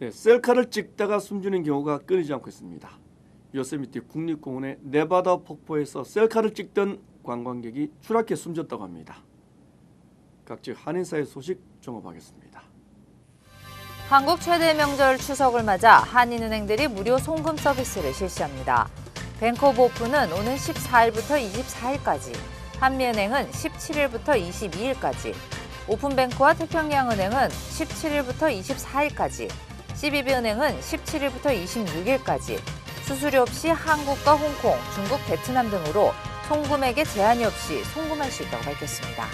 네, 셀카를 찍다가 숨지는 경우가 끊이지 않고 있습니다. 요세미티 국립공원의 네바다 폭포에서 셀카를 찍던 관광객이 추락해 숨졌다고 합니다. 각지 한인사의 소식 종합하겠습니다. 한국 최대 명절 추석을 맞아 한인은행들이 무료 송금 서비스를 실시합니다. 뱅크 오브 오픈은 오는 14일부터 24일까지, 한미은행은 17일부터 22일까지, 오픈뱅크와 태평양은행은 17일부터 24일까지, CBB은행은 17일부터 26일까지, 수수료 없이 한국과 홍콩, 중국, 베트남 등으로 송금액에 제한이 없이 송금할 수 있다고 밝혔습니다.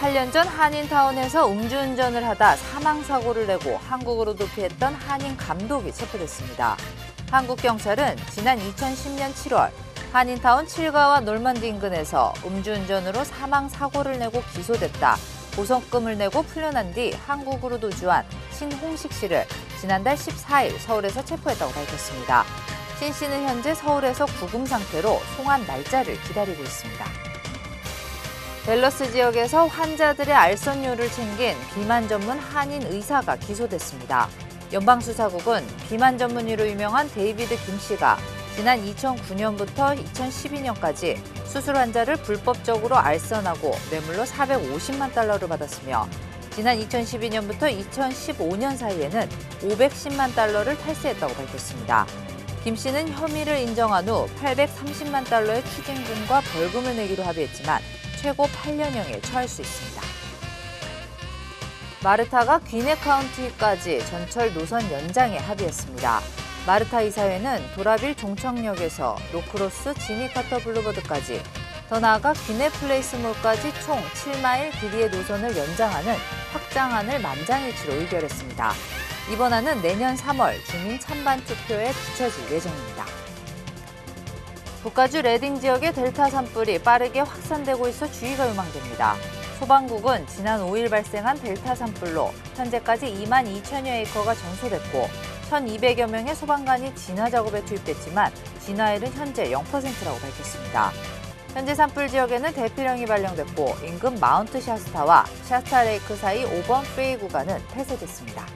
8년 전 한인타운에서 음주운전을 하다 사망사고를 내고 한국으로 도피했던 한인 감독이 체포됐습니다. 한국 경찰은 지난 2010년 7월 한인타운 7가와 놀만디 인근에서 음주운전으로 사망사고를 내고 기소됐다. 보석금을 내고 풀려난 뒤 한국으로 도주한 신홍식 씨를 지난달 14일 서울에서 체포했다고 밝혔습니다. 신 씨는 현재 서울에서 구금 상태로 송환 날짜를 기다리고 있습니다. 델러스 지역에서 환자들의 알선료를 챙긴 비만 전문 한인 의사가 기소됐습니다. 연방수사국은 비만 전문의로 유명한 데이비드 김 씨가 지난 2009년부터 2012년까지 수술 환자를 불법적으로 알선하고 뇌물로 450만 달러를 받았으며 지난 2012년부터 2015년 사이에는 510만 달러를 탈세했다고 밝혔습니다. 김 씨는 혐의를 인정한 후 830만 달러의 추징금과 벌금을 내기로 합의했지만 최고 8년형에 처할 수 있습니다. 마르타가 귀네 카운티까지 전철 노선 연장에 합의했습니다. 마르타 이사회는 도라빌 종착역에서 로크로스 지미카터 블루버드까지 더 나아가 귀네 플레이스몰까지 총 7마일 길이의 노선을 연장하는 확장안을 만장일치로 의결했습니다. 이번 안은 내년 3월 주민 찬반 투표에 붙여질 예정입니다. 북가주 레딩 지역의 델타 산불이 빠르게 확산되고 있어 주의가 요망됩니다. 소방국은 지난 5일 발생한 델타 산불로 현재까지 2만 2천여 에이커가 전소됐고 1,200여 명의 소방관이 진화 작업에 투입됐지만 진화율은 현재 0%라고 밝혔습니다. 현재 산불 지역에는 대피령이 발령됐고 인근 마운트 샤스타와 샤스타 레이크 사이 5번 프레이 구간은 폐쇄됐습니다.